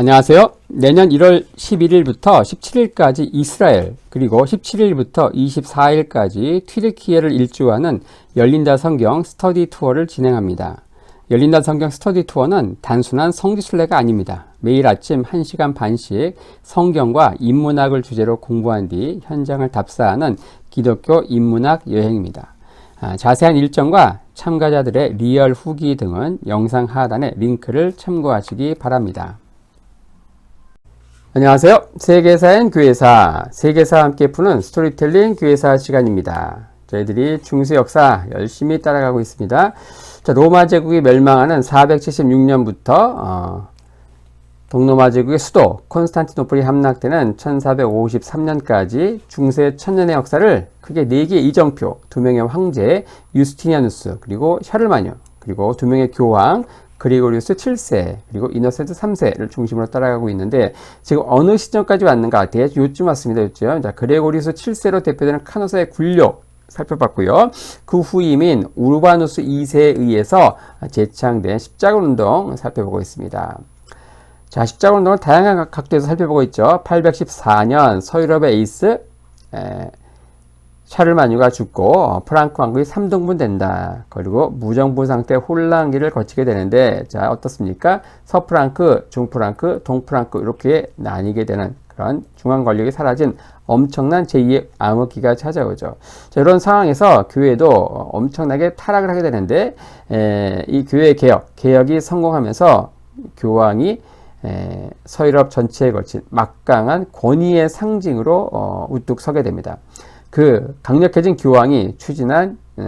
안녕하세요. 내년 1월 11일부터 17일까지 이스라엘, 그리고 17일부터 24일까지 튀르키예를 일주하는 열린다 성경 스터디 투어를 진행합니다. 열린다 성경 스터디 투어는 단순한 성지순례가 아닙니다. 매일 아침 1시간 반씩 성경과 인문학을 주제로 공부한 뒤 현장을 답사하는 기독교 인문학 여행입니다. 아, 자세한 일정과 참가자들의 리얼 후기 등은 영상 하단에 링크를 참고하시기 바랍니다. 안녕하세요. 세계사엔 교회사, 세계사와 함께 푸는 스토리텔링 교회사 시간입니다. 저희들이 중세 역사 열심히 따라가고 있습니다. 자, 로마 제국이 멸망하는 476년부터 어, 동로마 제국의 수도 콘스탄티노플이 함락되는 1453년까지 중세 천년의 역사를 크게 4개의 이정표, 2명의 황제 유스티니아누스, 그리고 샤를마녀, 그리고 2명의 교황 그리고리우스 7세 그리고 이노센트 3세를 중심으로 따라가고 있는데 지금 어느 시점까지 왔는가 대충 요쯤 왔습니다. 요쯤 자 그레고리우스 7세로 대표되는 카노사의 굴력 살펴봤고요. 그 후임인 우르바누스 2세에 의해서 재창된 십자군 운동 살펴보고 있습니다. 자, 십자군 운동을 다양한 각도에서 살펴보고 있죠. 814년 서유럽의 에이스 에, 샤를마뉴가 죽고 어, 프랑크 왕국이 3등분 된다. 그리고 무정부 상태 혼란기를 거치게 되는데 자 어떻습니까? 서프랑크, 중프랑크, 동프랑크 이렇게 나뉘게 되는 그런 중앙 권력이 사라진 엄청난 제2의 암흑기가 찾아오죠. 자, 이런 상황에서 교회도 엄청나게 타락을 하게 되는데 에, 이 교회 개혁, 개혁이 성공하면서 교황이 에, 서유럽 전체에 걸친 막강한 권위의 상징으로 어, 우뚝 서게 됩니다. 그 강력해진 교황이 추진한 에,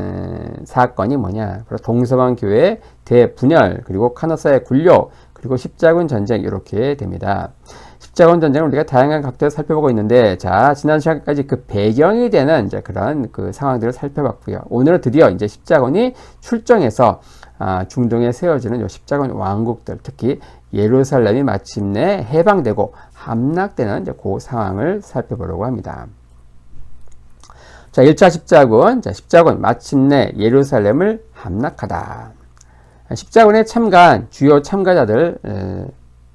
사건이 뭐냐? 바로 동서방 교회 대분열 그리고 카노사의 굴욕 그리고 십자군 전쟁 이렇게 됩니다. 십자군 전쟁을 우리가 다양한 각도에서 살펴보고 있는데 자 지난 시간까지 그 배경이 되는 이제 그런 그 상황들을 살펴봤고요. 오늘은 드디어 이제 십자군이 출정해서 아, 중동에 세워지는 요 십자군 왕국들 특히 예루살렘이 마침내 해방되고 함락되는 이제 그 상황을 살펴보려고 합니다. 자, 1차 십자군. 자, 십자군. 마침내 예루살렘을 함락하다. 십자군에 참가한 주요 참가자들 에,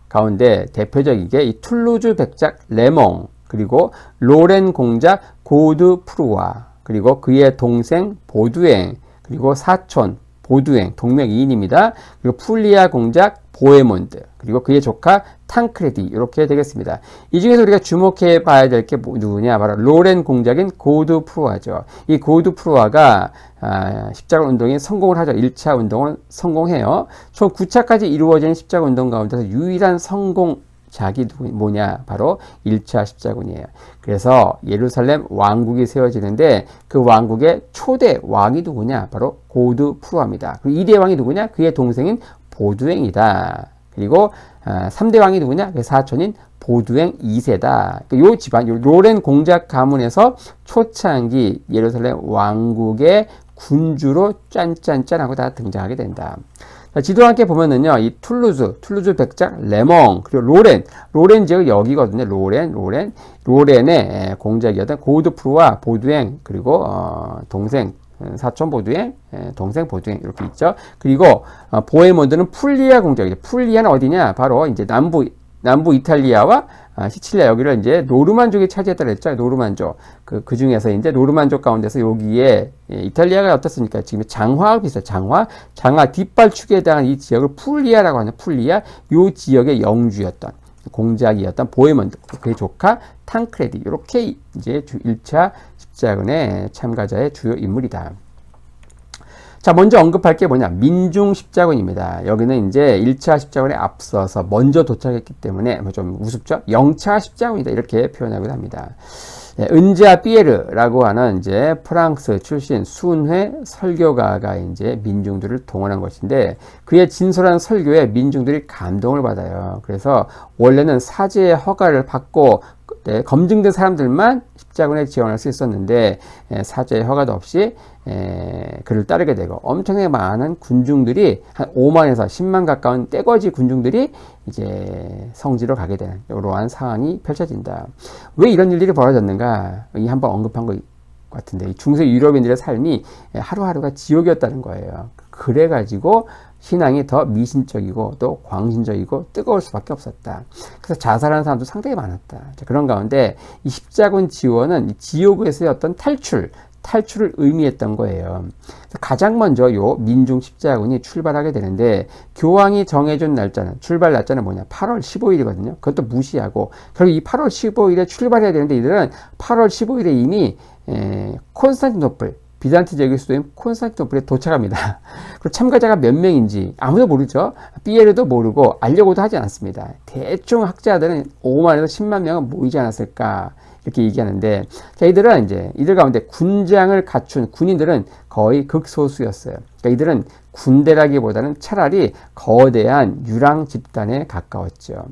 가운데 대표적이게 이 툴루즈 백작 레몽, 그리고 로렌 공작 고드 프루와, 그리고 그의 동생 보두행, 그리고 사촌 보두행, 동명이인입니다. 그리고 풀리아 공작 보에몬드, 그리고 그의 조카 탕크레디 이렇게 되겠습니다. 이 중에서 우리가 주목해 봐야 될 게 누구냐? 바로 로렌 공작인 고드 프루아죠. 이 고드 프루아가 아, 십자가 운동에 성공을 하죠. 1차 운동은 성공해요. 총 9차까지 이루어진 십자가 운동 가운데서 유일한 성공 작이 뭐냐? 바로 1차 십자군이에요. 그래서 예루살렘 왕국이 세워지는데 그 왕국의 초대 왕이 누구냐? 바로 고드 프루아입니다. 그리고 2대 왕이 누구냐? 그의 동생인 보두행이다. 그리고 3대 왕이 누구냐? 그 사촌인 보두행 2세다. 그요 집안, 요 로렌 공작 가문에서 초창기 예루살렘 왕국의 군주로 짠짠짠하고 다 등장하게 된다. 자, 지도 함께 보면은요, 이 툴루즈, 툴루즈 백작, 레몽, 그리고 로렌, 로렌 지역 여기거든요. 로렌, 로렌, 로렌의 공작이었던 고드프루와 보두행, 그리고, 어, 동생, 사촌 보두행, 동생 보두행 이렇게 있죠. 그리고 어, 보헤몬드는 풀리아 공작이죠. 풀리아는 어디냐? 바로 이제 남부 남부 이탈리아와 아, 시칠리아 여기를 이제 노르만족이 차지했다 그랬죠. 노르만족. 그, 그 중에서 이제 노르만족 가운데서 여기에 예, 이탈리아가 어떻습니까? 지금 장화가 비슷해요. 장화. 장화 뒷발축에 대한 이 지역을 풀리아라고 하는 풀리아. 요 지역의 영주였던 공작이었던 보헤몬드. 그의 조카 탕크레디. 이렇게 이제 주 1차 십자군의 참가자의 주요 인물이다. 자, 먼저 언급할 게 뭐냐? 민중 십자군입니다. 여기는 이제 1차 십자군에 앞서서 먼저 도착했기 때문에 뭐좀 우습죠? 0차 십자군이다. 이렇게 표현하기도 합니다. 예, 은자 피에르라고 하는 이제 프랑스 출신 순회 설교가가 이제 민중들을 동원한 것인데 그의 진솔한 설교에 민중들이 감동을 받아요. 그래서 원래는 사제의 허가를 받고 네, 검증된 사람들만 십자군에 지원할 수 있었는데 에, 사제의 허가도 없이 에, 그를 따르게 되고 엄청나게 많은 군중들이 한 5만에서 10만 가까운 떼거지 군중들이 이제 성지로 가게 되는 이러한 상황이 펼쳐진다. 왜 이런 일들이 벌어졌는가? 이 한번 언급한 거 같은데 중세 유럽인들의 삶이 하루하루가 지옥이었다는 거예요. 그래가지고 신앙이 더 미신적이고 또 광신적이고 뜨거울 수밖에 없었다. 그래서 자살하는 사람도 상당히 많았다. 자, 그런 가운데 이 십자군 지원은 이 지옥에서의 어떤 탈출, 탈출을 의미했던 거예요. 가장 먼저 요 민중 십자군이 출발하게 되는데 교황이 정해준 날짜는 출발 날짜는 뭐냐? 8월 15일이거든요. 그것도 무시하고 결국 이 8월 15일에 출발해야 되는데 이들은 8월 15일에 이미 에, 콘스탄티노플 비잔티 제국의 수도인 콘스탄티노플에 도착합니다. 그리고 참가자가 몇 명인지 아무도 모르죠. 피에르도 모르고 알려고도 하지 않습니다. 대충 학자들은 5만에서 10만 명은 모이지 않았을까 이렇게 얘기하는데 자 이들은 이제 이들 가운데 군장을 갖춘 군인들은 거의 극소수였어요. 그러니까 이들은 군대라기보다는 차라리 거대한 유랑 집단에 가까웠죠.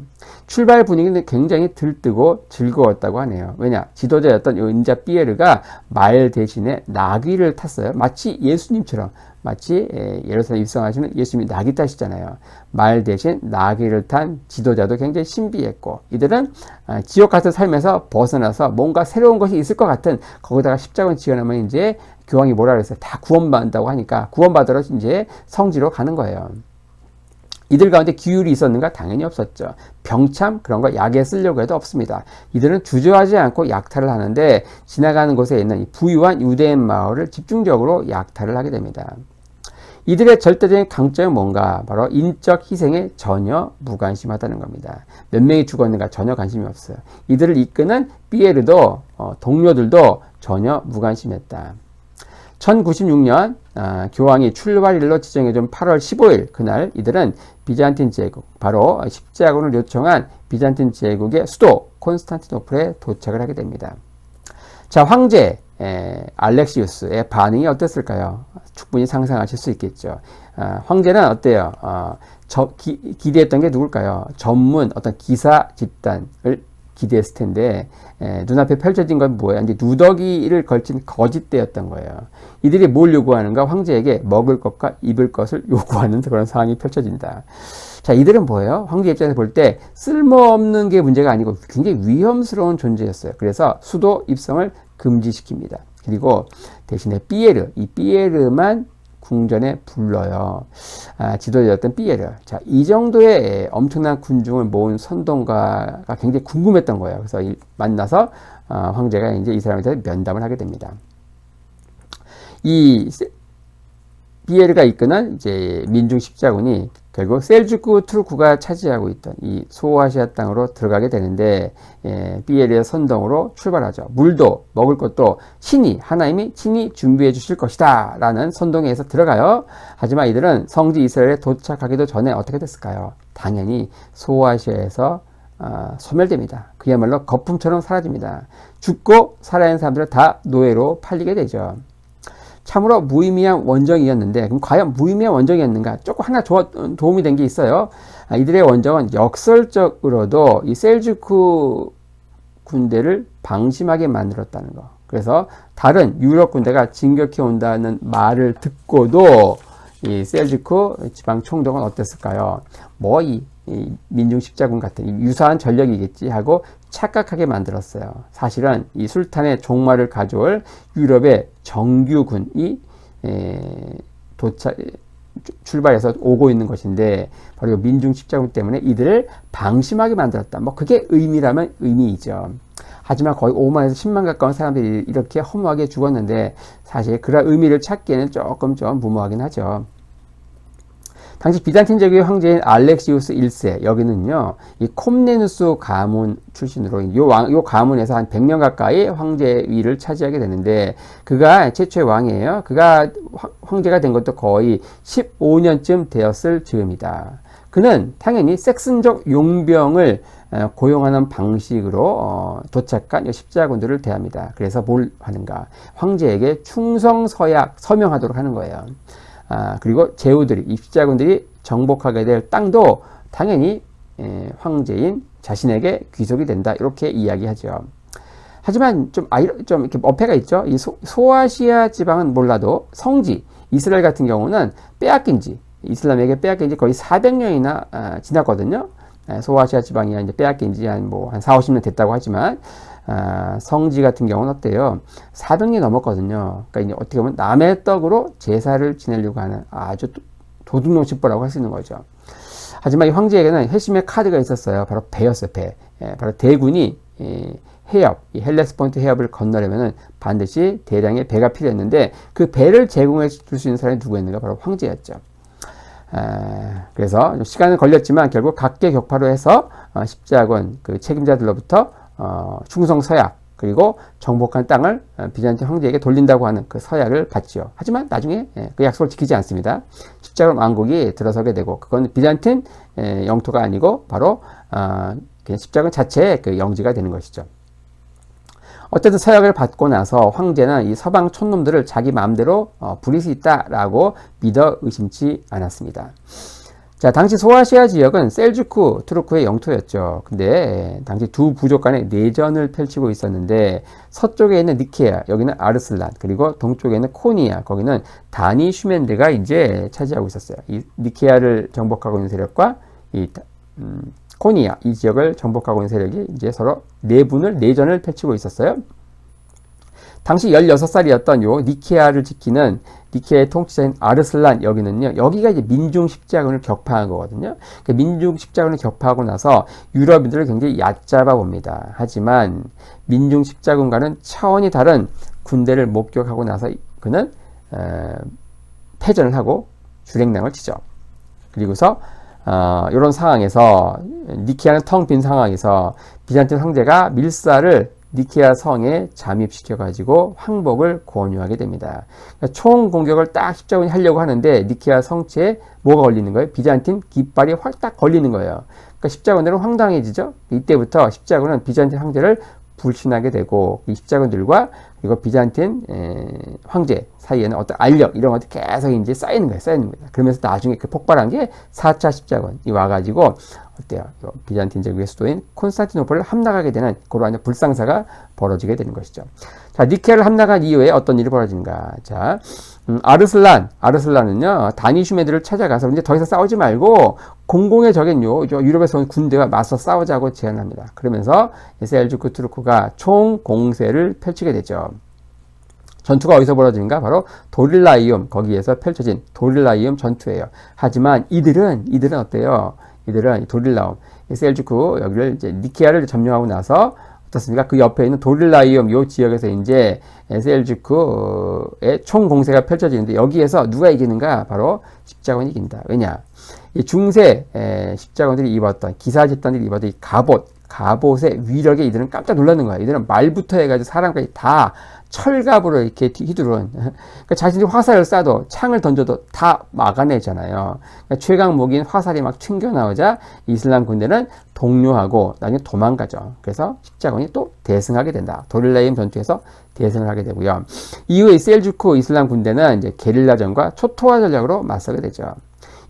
출발 분위기는 굉장히 들뜨고 즐거웠다고 하네요. 왜냐? 지도자였던 은자 피에르가 말 대신에 나귀를 탔어요. 마치 예수님처럼 마치 예루살렘 입성하시는 예수님이 나귀 타시잖아요. 말 대신 나귀를 탄 지도자도 굉장히 신비했고 이들은 아, 지옥 같은 삶에서 벗어나서 뭔가 새로운 것이 있을 것 같은 거기다가 십자군 지어놓으면 이제 교황이 뭐라 그랬어요? 다 구원받는다고 하니까 구원받으러 이제 성지로 가는 거예요. 이들 가운데 기율이 있었는가? 당연히 없었죠. 병참 그런 거 약에 쓰려고 해도 없습니다. 이들은 주저하지 않고 약탈을 하는데 지나가는 곳에 있는 부유한 유대인 마을을 집중적으로 약탈을 하게 됩니다. 이들의 절대적인 강점은 뭔가? 바로 인적 희생에 전혀 무관심하다는 겁니다. 몇 명이 죽었는가 전혀 관심이 없어요. 이들을 이끄는 피에르도 어, 동료들도 전혀 무관심했다. 1096년 아, 교황이 출발일로 지정해준 8월 15일 그날 이들은 비잔틴 제국 바로 십자군을 요청한 비잔틴 제국의 수도 콘스탄티노플에 도착을 하게 됩니다. 자 황제 에, 알렉시우스의 반응이 어땠을까요? 충분히 상상하실 수 있겠죠. 아, 황제는 어때요? 어, 저, 기, 기대했던 게 누굴까요? 전문 어떤 기사 집단을 기대했을 텐데 에, 눈앞에 펼쳐진 건 뭐예요? 이제 누더기를 걸친 거짓대였던 거예요. 이들이 뭘 요구하는가? 황제에게 먹을 것과 입을 것을 요구하는 그런 상황이 펼쳐진다. 자, 이들은 뭐예요? 황제 입장에서 볼 때 쓸모없는 게 문제가 아니고 굉장히 위험스러운 존재였어요. 그래서 수도 입성을 금지시킵니다. 그리고 대신에 삐에르, 이 삐에르만 궁전에 불러요. 아, 지도자였던 삐에르. 자, 이 정도의 엄청난 군중을 모은 선동가가 굉장히 궁금했던 거예요. 그래서 이, 만나서 어, 황제가 이제 이 대해 면담을 하게 됩니다. 이 비에르가 이끄는 이제 민중 십자군이 결국 셀주크 투르크가 차지하고 있던 이 소아시아 땅으로 들어가게 되는데 예, 비에르의 선동으로 출발하죠. 물도 먹을 것도 신이 하나님이 친히 준비해 주실 것이다 라는 선동에서 들어가요. 하지만 이들은 성지 이스라엘에 도착하기도 전에 어떻게 됐을까요? 당연히 소아시아에서 어, 소멸됩니다. 그야말로 거품처럼 사라집니다. 죽고 살아있는 사람들은 다 노예로 팔리게 되죠. 참으로 무의미한 원정이었는데 그럼 과연 무의미한 원정이었는가? 조금 하나 조, 도움이 된 게 있어요. 아, 이들의 원정은 역설적으로도 이 셀주크 군대를 방심하게 만들었다는 거. 그래서 다른 유럽 군대가 진격해 온다는 말을 듣고도 이 셀주크 지방 총독은 어땠을까요? 뭐 이 이 민중 십자군 같은 유사한 전력이겠지 하고 착각하게 만들었어요. 사실은 이 술탄의 종말을 가져올 유럽의 정규군이 도착 출발해서 오고 있는 것인데 바로 민중 십자군 때문에 이들을 방심하게 만들었다. 뭐 그게 의미라면 의미이죠. 하지만 거의 5만에서 10만 가까운 사람들이 이렇게 허무하게 죽었는데 사실 그런 의미를 찾기에는 조금 좀 무모하긴 하죠. 당시 비잔틴 제국의 황제인 알렉시우스 1세 여기는요 이 콤네누스 가문 출신으로 요, 왕, 요 가문에서 한 100년 가까이 황제 위를 차지하게 되는데 그가 최초의 왕이에요. 그가 황제가 된 것도 거의 15년쯤 되었을 즈음이다. 그는 당연히 섹슨족 용병을 어, 고용하는 방식으로 어, 도착한 십자군들을 대합니다. 그래서 뭘 하는가? 황제에게 충성 서약 서명하도록 하는 거예요. 아, 그리고 제후들이 입자군들이 정복하게 될 땅도 당연히 에, 황제인 자신에게 귀속이 된다 이렇게 이야기하죠. 하지만 좀 아이 좀 이렇게 어폐가 있죠. 이 소, 소아시아 지방은 몰라도 성지 이스라엘 같은 경우는 빼앗긴 지 이슬람에게 빼앗긴 지 거의 400년이나 아, 지났거든요. 소아시아 지방이 이제 빼앗긴 지 한 뭐한 4, 50년 됐다고 하지만 아, 성지 같은 경우는 어때요? 400년 넘었거든요. 그러니까 이제 어떻게 보면 남의 떡으로 제사를 지내려고 하는 아주 도둑놈 집보라고 할 수 있는 거죠. 하지만 이 황제에게는 회심의 카드가 있었어요. 바로 배였어요, 배. 예, 바로 대군이 예, 해협, 이 헬레스폰트 해협을 건너려면은 반드시 대량의 배가 필요했는데 그 배를 제공해 줄 수 있는 사람이 누구였는가? 바로 황제였죠. 아, 그래서 좀 시간은 걸렸지만 결국 각계 격파로 해서 어, 십자군 그 책임자들로부터 어, 충성 서약 그리고 정복한 땅을 어, 비잔틴 황제에게 돌린다고 하는 그 서약을 받지요. 하지만 나중에 예, 그 약속을 지키지 않습니다. 십자군 왕국이 들어서게 되고 그건 비잔틴 예, 영토가 아니고 바로 어, 십자군 자체의 그 영지가 되는 것이죠. 어쨌든 서약을 받고 나서 황제는 이 서방 촌놈들을 자기 마음대로 어, 부릴 수 있다라고 믿어 의심치 않았습니다. 자, 당시 소아시아 지역은 셀주크, 투르크의 영토였죠. 근데 당시 두 부족 간의 내전을 펼치고 있었는데 서쪽에 있는 니케아, 여기는 아르슬란, 그리고 동쪽에 있는 코니아, 거기는 다니 슈멘드가 이제 차지하고 있었어요. 이 니케아를 정복하고 있는 세력과 이 음, 코니아 이 지역을 정복하고 있는 세력이 이제 서로 내분을 내전을 펼치고 있었어요. 당시 16살이었던 요 니케아를 지키는 니케아의 통치자인 아르슬란 여기는요. 여기가 이제 민중 십자군을 격파한 거거든요. 그 민중 십자군을 격파하고 나서 유럽인들을 굉장히 얕잡아 봅니다. 하지만 민중 십자군과는 차원이 다른 군대를 목격하고 나서 그는 에, 패전을 하고 주랭랑을 치죠. 그리고서 어, 이런 상황에서 니케아는 텅 빈 상황에서 비잔틴 황제가 밀사를 니케아 성에 잠입시켜 가지고 항복을 권유하게 됩니다. 그러니까 총 공격을 딱 십자군이 하려고 하는데 니케아 성체에 뭐가 걸리는 거예요? 비잔틴 깃발이 확딱 걸리는 거예요. 그러니까 십자군들은 황당해지죠. 이때부터 십자군은 비잔틴 황제를 불신하게 되고 이 십자군들과 그리고 비잔틴 에, 황제 사이에는 어떤 알력 이런 것들이 계속 이제 쌓이는 거예요. 쌓이는 거예요. 그러면서 나중에 그 폭발한 게 4차 십자군이 와가지고 어때요? 비잔틴 제국의 수도인 콘스탄티노플을 함락하게 되는 그러한 불상사가 벌어지게 되는 것이죠. 자, 니케를 함락한 이후에 어떤 일이 벌어지는가? 자, 음, 아르슬란, 아르슬란은요, 다니슈메드를 찾아가서 이제 더 이상 싸우지 말고 공공의 적인요, 유럽에서 온 군대와 맞서 싸우자고 제안합니다. 그러면서 셀주크 투르크가 총 공세를 펼치게 되죠. 전투가 어디서 벌어지는가? 바로 도릴라이움 거기에서 펼쳐진 도릴라이움 전투예요. 하지만 이들은 이들은 어때요? 이들은 도릴라움 셀주크 여기를 이제 니케아를 점령하고 나서 어떻습니까? 그 옆에 있는 도릴라이움 요 지역에서 이제 에셀주크의 총 공세가 펼쳐지는데 여기에서 누가 이기는가? 바로 십자군이 이긴다. 왜냐? 이 중세 십자군들이 입었던 기사 집단들이 입었던 이 갑옷, 갑옷의 위력에 이들은 깜짝 놀라는 거야. 이들은 말부터 해가지고 사람까지 다 철갑으로 이렇게 휘두른 그러니까 자신이 화살을 쏴도 창을 던져도 다 막아내잖아요. 그러니까 최강 무기인 화살이 막 튕겨 나오자 이슬람 군대는 동료하고 나중에 도망가죠. 그래서 십자군이 또 대승하게 된다. 도릴라임 전투에서 대승을 하게 되고요. 이후에 셀주크 이슬람 군대는 이제 게릴라전과 초토화 전략으로 맞서게 되죠.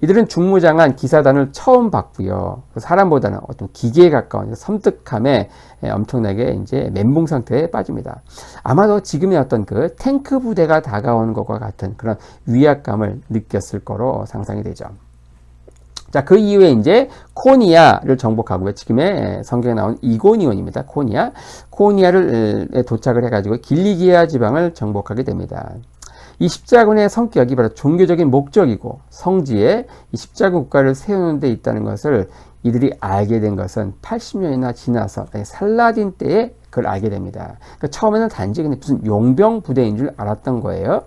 이들은 중무장한 기사단을 처음 봤고요. 사람보다는 어떤 기계에 가까운 섬뜩함에 엄청나게 이제 멘붕 상태에 빠집니다. 아마도 지금의 어떤 그 탱크 부대가 다가오는 것과 같은 그런 위압감을 느꼈을 거로 상상이 되죠. 자, 그 이후에 이제 코니아를 정복하고요. 지금의 성경에 나온 이고니온입니다. 코니아. 코니아를 도착을 해가지고 길리기아 지방을 정복하게 됩니다. 이 십자군의 성격이 바로 종교적인 목적이고 성지에 이 십자군 국가를 세우는 데 있다는 것을 이들이 알게 된 것은 80년이나 지나서 살라딘 때에 그걸 알게 됩니다. 그러니까 처음에는 단지 그냥 무슨 용병 부대인 줄 알았던 거예요.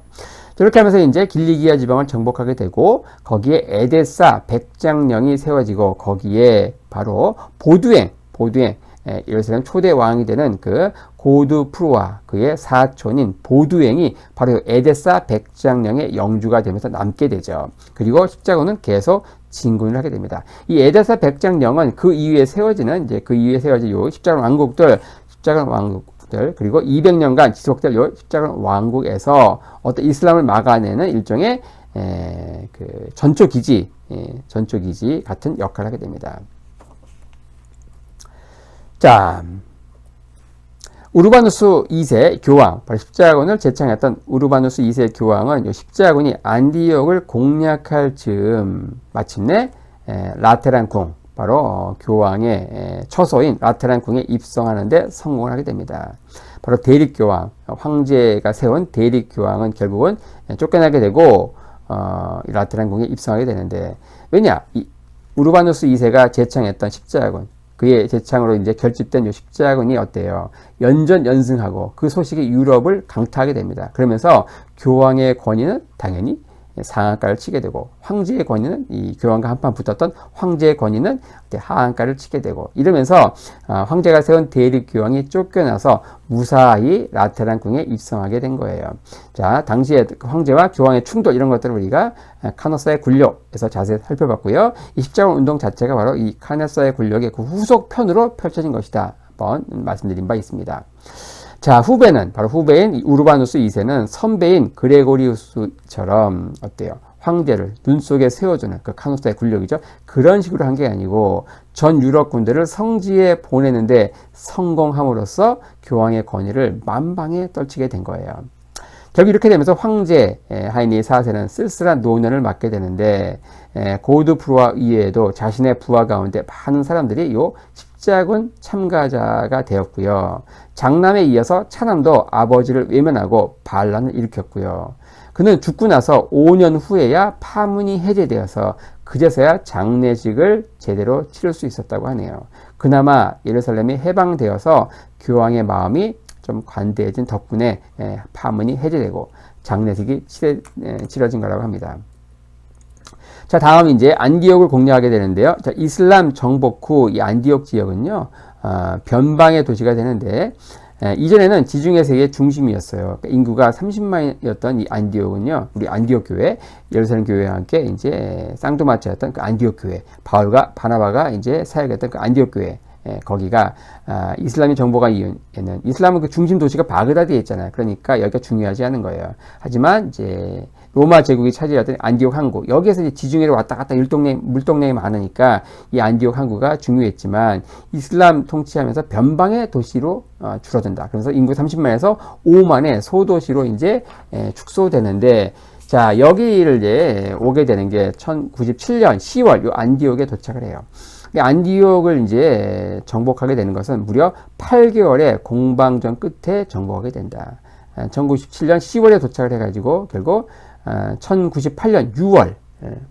그렇게 하면서 이제 길리기아 지방을 정복하게 되고 거기에 에데사 백장령이 세워지고 거기에 바로 보두행 보두행 예, 예루살렘 초대 왕이 되는 그 고두 프루와 그의 사촌인 보두행이 바로 에데사 백장령의 영주가 되면서 남게 되죠. 그리고 십자군은 계속 진군을 하게 됩니다. 이 에데사 백장령은 그 이후에 세워지는 이제 그 이후에 세워진 요 십자군 왕국들, 십자군 왕국들 그리고 200년간 지속될 요 십자군 왕국에서 어떤 이슬람을 막아내는 일종의 에, 그 전초 기지, 예, 전초 기지 같은 역할을 하게 됩니다. 자, 우르바누스 2세 교황, 바로 십자군을 제창했던 우르바누스 2세 교황은 이 십자군이 안디옥을 공략할 즈음 마침내 에, 라테란 궁, 바로 어, 교황의 에, 처소인 라테란 궁에 입성하는데 성공을 하게 됩니다. 바로 대립교황, 황제가 세운 대립교황은 결국은 쫓겨나게 되고 어, 이 라테란 궁에 입성하게 되는데 왜냐? 이, 우르바누스 2세가 제창했던 십자군 그의 제창으로 이제 결집된 요 십자군이 어때요? 연전 연승하고 그 소식이 유럽을 강타하게 됩니다. 그러면서 교황의 권위는 당연히 상한가를 치게 되고 황제의 권위는 이 교황과 한판 붙었던 황제의 권위는 하한가를 치게 되고 이러면서 아, 황제가 세운 대립 교황이 쫓겨나서 무사히 라테란 궁에 입성하게 된 거예요. 자, 당시에 황제와 교황의 충돌 이런 것들을 우리가 카노사의 굴욕에서 자세히 살펴봤고요. 이 십자군 운동 자체가 바로 이 카노사의 굴욕의 그 후속 편으로 펼쳐진 것이다. 한번 말씀드린 바 있습니다. 자, 후배는, 바로 후배인 우르바누스 2세는 선배인 그레고리우스처럼 어때요? 황제를 눈 속에 세워주는 그 카노스의 굴력이죠. 그런 식으로 한 게 아니고 전 유럽 군대를 성지에 보내는데 성공함으로써 교황의 권위를 만방에 떨치게 된 거예요. 결국 이렇게 되면서 황제 하이니 4세는 쓸쓸한 노년을 맞게 되는데 고드 프로와 이외에도 자신의 부하 가운데 많은 사람들이 요 십자군 참가자가 되었고요. 장남에 이어서 차남도 아버지를 외면하고 반란을 일으켰고요. 그는 죽고 나서 5년 후에야 파문이 해제되어서 그제서야 장례식을 제대로 치를 수 있었다고 하네요. 그나마 예루살렘이 해방되어서 교황의 마음이 좀 관대해진 덕분에 파문이 해제되고 장례식이 치러진 거라고 합니다. 자, 다음 이제 안디옥을 공략하게 되는데요. 자, 이슬람 정복 후 이 안디옥 지역은요, 어, 변방의 도시가 되는데, 에, 이전에는 지중해 세계의 중심이었어요. 그러니까 인구가 30만이었던 이 안디옥은요, 우리 안디옥 교회, 예루살렘 교회와 함께 이제 쌍두마차였던 그 안디옥 교회, 바울과 바나바가 이제 사역했던 그 안디옥 교회, 에, 거기가 아, 이슬람이 정복한 이유에는 이슬람은 그 중심 도시가 바그다드에 있잖아요. 그러니까 여기가 중요하지 않은 거예요. 하지만 이제 로마 제국이 차지하던 안디옥 항구 여기에서 이제 지중해를 왔다 갔다 일동네 물동네가 많으니까 이 안디옥 항구가 중요했지만 이슬람 통치하면서 변방의 도시로 어, 줄어든다. 그래서 인구 30만에서 5만의 소도시로 이제 에, 축소되는데 자 여기를 이제 오게 되는 게 1097년 10월 요 안디옥에 도착을 해요. 안디옥을 이제 정복하게 되는 것은 무려 8개월의 공방전 끝에 정복하게 된다. 1997년 10월에 도착을 해가지고 결국 1098년 6월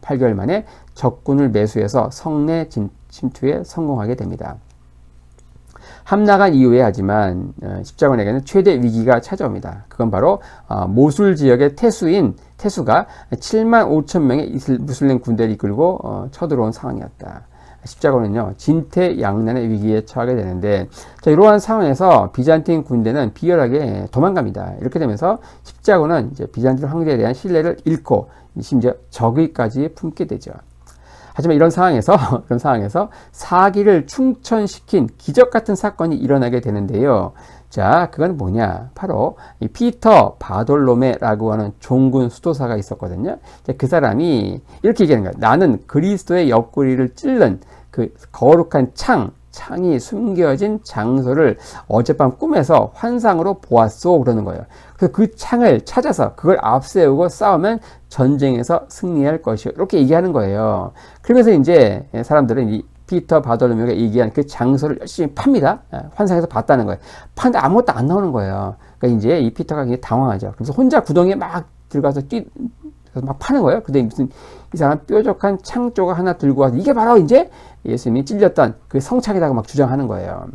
8개월 만에 적군을 매수해서 성내 침투에 성공하게 됩니다. 함락한 이후에 하지만 어, 십자군에게는 최대 위기가 찾아옵니다. 그건 바로 어, 모술 지역의 태수인 태수가 7만 5천 명의 무슬림 군대를 이끌고 어, 쳐들어온 상황이었다. 십자군은요 진퇴양난의 위기에 처하게 되는데 자, 이러한 상황에서 비잔틴 군대는 비열하게 도망갑니다. 이렇게 되면서 십자군은 이제 비잔틴 황제에 대한 신뢰를 잃고 심지어 적의까지 품게 되죠. 하지만 이런 상황에서 이런 상황에서 사기를 충천시킨 기적 같은 사건이 일어나게 되는데요. 자, 그건 뭐냐? 바로 이 피터 바돌로메라고 하는 종군 수도사가 있었거든요. 그 사람이 이렇게 얘기하는 거예요. 나는 그리스도의 옆구리를 찔른 그 거룩한 창, 창이 숨겨진 장소를 어젯밤 꿈에서 환상으로 보았소 그러는 거예요. 그래서 그 창을 찾아서 그걸 앞세우고 싸우면 전쟁에서 승리할 것이요. 이렇게 얘기하는 거예요. 그러면서 이제 사람들은 이 피터 바돌로메가 얘기한 그 장소를 열심히 팝니다. 예, 환상에서 봤다는 거예요. 파는데 아무것도 안 나오는 거예요. 그러니까 이제 이 피터가 당황하죠. 그래서 혼자 구덩이에 막 들어가서 뛰, 그래서 막 파는 거예요. 근데 무슨 이 사람 뾰족한 창조가 하나 들고 와서 이게 바로 이제 예수님이 찔렸던 그 성착이라고 막 주장하는 거예요.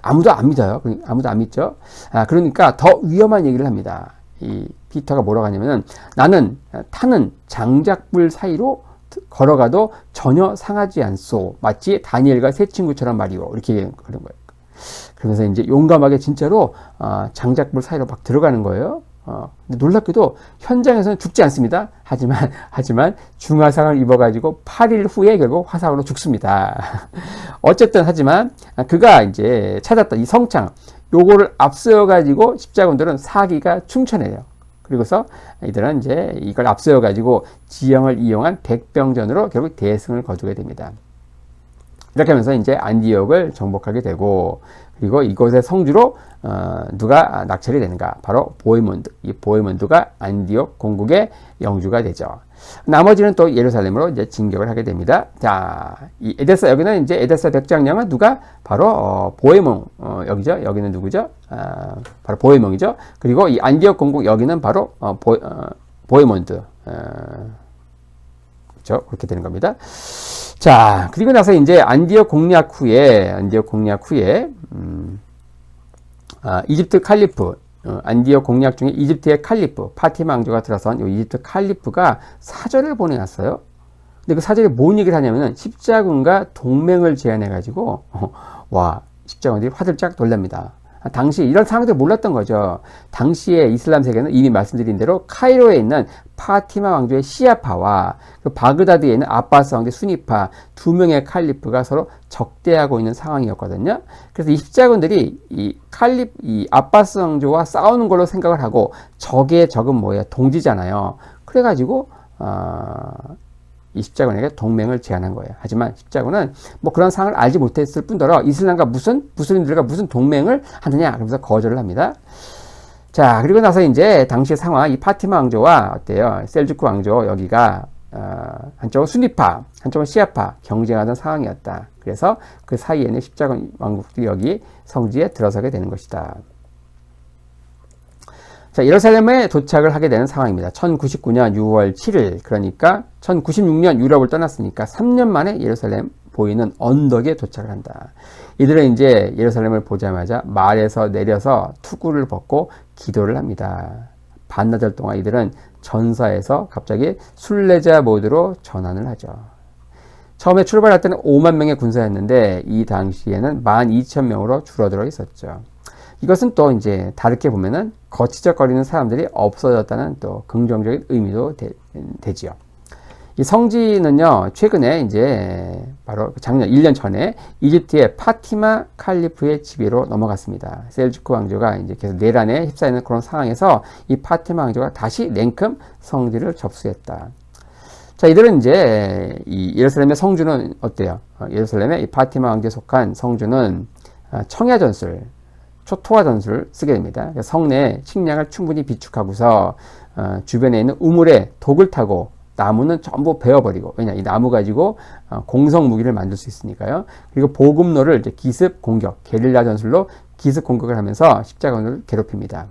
아무도 안 믿어요. 아무도 안 믿죠. 아, 그러니까 더 위험한 얘기를 합니다. 이 피터가 뭐라고 하냐면은 나는 타는 장작불 사이로 걸어가도 전혀 상하지 않소. 마치 다니엘과 세 친구처럼 말이오. 이렇게 그런 거예요. 그러면서 이제 용감하게 진짜로 어, 장작불 사이로 막 들어가는 거예요. 어, 놀랍게도 현장에서는 죽지 않습니다. 하지만, 하지만 중화상을 입어가지고 8일 후에 결국 화상으로 죽습니다. 어쨌든 하지만 그가 이제 찾았던 이 성창, 요거를 앞세워가지고 십자군들은 사기가 충천해요. 그리고서 이들은 이제 이걸 앞세워가지고 지형을 이용한 백병전으로 결국 대승을 거두게 됩니다. 이렇게 하면서 이제 안디옥을 정복하게 되고 그리고 이곳의 성주로 어, 누가 낙찰이 되는가? 바로 보헤몬드. 이 보헤몬드가 안디옥 공국의 영주가 되죠. 나머지는 또 예루살렘으로 이제 진격을 하게 됩니다. 자, 이 에데사 여기는 이제 에데사 백장량은 누가 바로 어, 보헤몽 어, 여기죠. 여기는 누구죠? 아, 바로 보헤몽이죠. 그리고 이 안디옥 공국 여기는 바로 어, 보, 어, 보헤몬드. 어, 그렇죠. 그렇게 되는 겁니다. 자, 그리고 나서 이제 안디옥 공략 후에 안디옥 공략 후에 음, 아, 이집트 칼리프 어, 안디옥 공략 중에 이집트의 칼리프 파티마 왕조가 들어선 이 이집트 칼리프가 사절을 보내놨어요. 근데 그 사절에 뭔 얘기를 하냐면은 십자군과 동맹을 제안해 가지고 어, 와 십자군들이 화들짝 놀랍니다. 아, 당시 이런 상황들 몰랐던 거죠. 당시에 이슬람 세계는 이미 말씀드린 대로 카이로에 있는 파티마 왕조의 시아파와 그 바그다드에 있는 아바스 왕조의 수니파 두 명의 칼리프가 서로 적대하고 있는 상황이었거든요. 그래서 이 십자군들이 이 칼리 이 아바스 왕조와 싸우는 걸로 생각을 하고 적의 적은 뭐예요? 동지잖아요. 그래가지고 어, 이 십자군에게 동맹을 제안한 거예요. 하지만 십자군은 뭐 그런 상황을 알지 못했을 뿐더러 이슬람과 무슨 무슬림들과 무슨 동맹을 하느냐 그러면서 거절을 합니다. 자 그리고 나서 이제 당시 상황 이 파티마 왕조와 어때요? 셀주크 왕조 여기가 어, 한쪽은 순위파, 한쪽은 시아파 경쟁하는 상황이었다. 그래서 그 사이에는 십자군 왕국들이 여기 성지에 들어서게 되는 것이다. 자, 예루살렘에 도착을 하게 되는 상황입니다. 1099년 6월 7일, 그러니까 1096년 유럽을 떠났으니까 3년 만에 예루살렘 보이는 언덕에 도착을 한다. 이들은 이제 예루살렘을 보자마자 말에서 내려서 투구를 벗고 기도를 합니다. 반나절 동안 이들은 전사에서 갑자기 순례자 모드로 전환을 하죠. 처음에 출발할 때는 5만 명의 군사였는데 이 당시에는 12,000명으로 줄어들어 있었죠. 이것은 또 이제 다르게 보면은 거치적거리는 사람들이 없어졌다는 또 긍정적인 의미도 되, 지요이 성지는요, 최근에 이제 바로 작년 1년 전에 이집트의 파티마 칼리프의 지배로 넘어갔습니다. 셀주크 왕조가 이제 계속 내란에 휩싸이는 그런 상황에서 이 파티마 왕조가 다시 냉큼 성지를 접수했다. 자, 이들은 이제 이 예루살렘의 성주는 어때요? 어, 예루살렘의 이 파티마 왕조에 속한 성주는 어, 청야 전술, 초토화 전술을 쓰게 됩니다. 성내 식량을 충분히 비축하고서 어, 주변에 있는 우물에 독을 타고 나무는 전부 베어버리고 왜냐 이 나무 가지고 어, 공성 무기를 만들 수 있으니까요. 그리고 보급로를 이제 기습 공격, 게릴라 전술로 기습 공격을 하면서 십자군을 괴롭힙니다.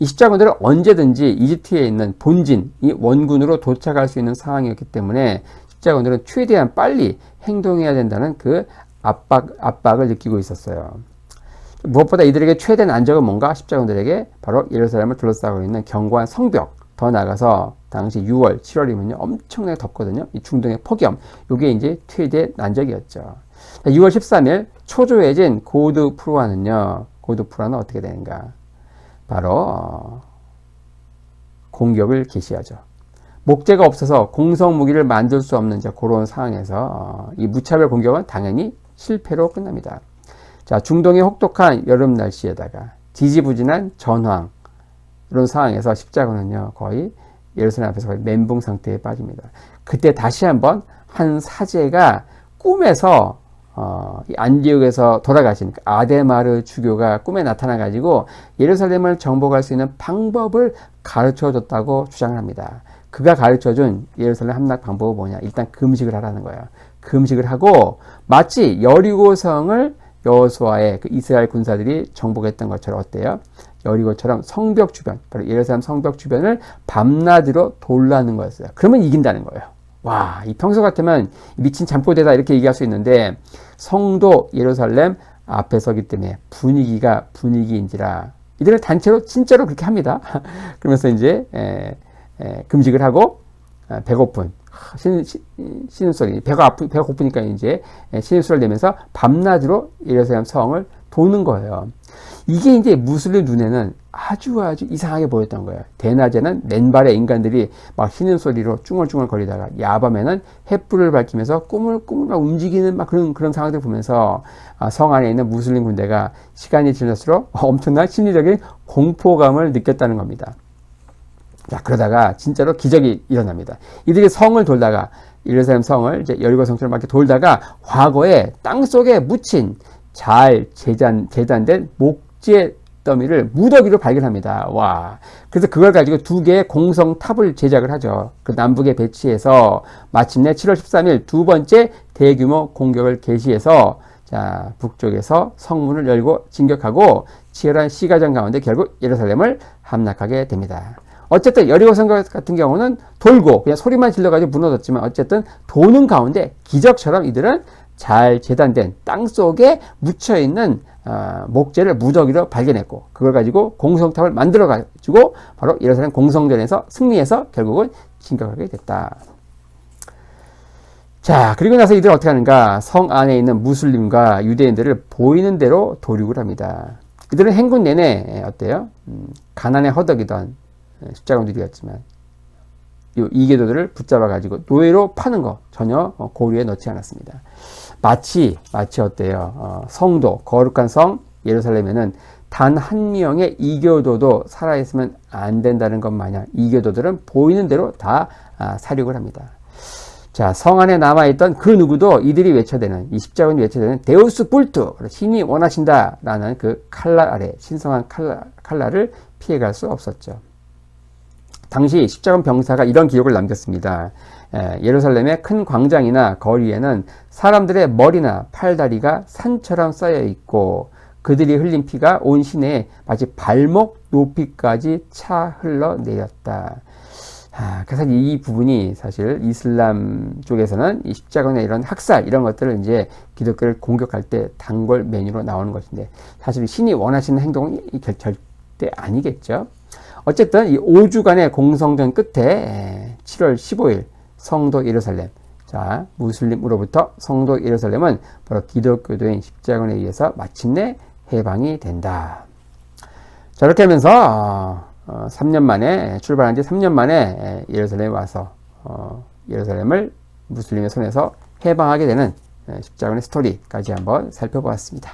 이 십자군들은 언제든지 이집트에 있는 본진, 이 원군으로 도착할 수 있는 상황이었기 때문에 십자군들은 최대한 빨리 행동해야 된다는 그 압박, 압박을 느끼고 있었어요. 무엇보다 이들에게 최대한 안정은 뭔가? 십자군들에게 바로 예루살렘을 둘러싸고 있는 견고한 성벽 더 나가서 당시 6월 7월이면요. 엄청나게 덥거든요. 이 중동의 폭염. 이게 이제 최대 난적이었죠. 6월 13일 초조해진 고드 프로와는요. 고드 프로와는 어떻게 되는가? 바로 어, 공격을 개시하죠. 목재가 없어서 공성 무기를 만들 수 없는 그런 상황에서 어, 이 무차별 공격은 당연히 실패로 끝납니다. 자, 중동의 혹독한 여름 날씨에다가 지지부진한 전황 이런 상황에서 십자군은요 거의 예루살렘 앞에서 거의 멘붕 상태에 빠집니다. 그때 다시 한번 한 사제가 꿈에서 어, 안디옥에서 돌아가신 아데마르 주교가 꿈에 나타나 가지고 예루살렘을 정복할 수 있는 방법을 가르쳐 줬다고 주장을 합니다. 그가 가르쳐 준 예루살렘 함락 방법은 뭐냐? 일단 금식을 하라는 거예요. 금식을 하고 마치 여리고성을 여호수아의 그 이스라엘 군사들이 정복했던 것처럼 어때요? 여리고처럼 성벽 주변, 바로 예루살렘 성벽 주변을 밤낮으로 돌라는 거였어요. 그러면 이긴다는 거예요. 와, 이 평소 같으면 미친 잠꼬대다 이렇게 얘기할 수 있는데 성도 예루살렘 앞에 서기 때문에 분위기가 분위기인지라 이들은 단체로 진짜로 그렇게 합니다. 그러면서 이제 에, 에, 금식을 하고 아, 배고픈 신, 신음소리, 배가 아프, 배가 고프니까 이제 신음소리를 내면서 밤낮으로 예루살렘 성을 도는 거예요. 이게 이제 무슬림 눈에는 아주 아주 이상하게 보였던 거예요. 대낮에는 맨발의 인간들이 막 신음소리로 쭝얼쭝얼 거리다가 야밤에는 햇불을 밝히면서 꾸물꾸물 막 움직이는 막 그런, 그런 상황들 보면서 아, 성 안에 있는 무슬림 군대가 시간이 지날수록 엄청난 심리적인 공포감을 느꼈다는 겁니다. 자, 그러다가 진짜로 기적이 일어납니다. 이들이 성을 돌다가 예루살렘 성을 이제 여리고 성처럼 이렇게 돌다가 과거에 땅 속에 묻힌 잘 재단, 재단된 목재 더미를 무더기로 발견합니다. 와. 그래서 그걸 가지고 두 개의 공성 탑을 제작을 하죠. 그 남북에 배치해서 마침내 7월 13일 두 번째 대규모 공격을 개시해서 자, 북쪽에서 성문을 열고 진격하고 치열한 시가전 가운데 결국 예루살렘을 함락하게 됩니다. 어쨌든 여리고 성 같은 경우는 돌고 그냥 소리만 질러가지고 무너졌지만 어쨌든 도는 가운데 기적처럼 이들은 잘 재단된 땅 속에 묻혀 있는 어, 목재를 무더기로 발견했고 그걸 가지고 공성탑을 만들어 가지고 바로 예루살렘 공성전에서 승리해서 결국은 진격하게 됐다. 자, 그리고 나서 이들은 어떻게 하는가? 성 안에 있는 무슬림과 유대인들을 보이는 대로 도륙을 합니다. 이들은 행군 내내 어때요? 음, 가난에 허덕이던 십자가들이었지만 이 이계도들을 붙잡아 가지고 노예로 파는 거 전혀 어, 고려에 넣지 않았습니다. 마치 마치 어때요? 어, 성도 거룩한 성 예루살렘에는 단 한 명의 이교도도 살아있으면 안 된다는 것 마냥 이교도들은 보이는 대로 다 아, 사륙을 합니다. 자, 성 안에 남아있던 그 누구도 이들이 외쳐대는, 이 십자군이 외쳐대는 데우스 불투, 신이 원하신다라는 그 칼날 아래, 신성한 칼날, 칼날을 피해갈 수 없었죠. 당시 십자군 병사가 이런 기록을 남겼습니다. 예, 예루살렘의 큰 광장이나 거리에는 사람들의 머리나 팔다리가 산처럼 쌓여 있고 그들이 흘린 피가 온 시내에 마치 발목 높이까지 차 흘러 내렸다. 아, 그래서 이 부분이 사실 이슬람 쪽에서는 이 십자가나 이런 학살 이런 것들을 이제 기독교를 공격할 때 단골 메뉴로 나오는 것인데 사실 신이 원하시는 행동은 절대 아니겠죠. 어쨌든 이 5주간의 공성전 끝에 7월 15일 성도 예루살렘 자 무슬림으로부터 성도 예루살렘은 바로 기독교도인 십자군에 의해서 마침내 해방이 된다. 자 이렇게 하면서 어, 3년 만에 출발한 지 3년 만에 예루살렘에 와서 어, 예루살렘을 무슬림의 손에서 해방하게 되는 십자군의 스토리까지 한번 살펴보았습니다.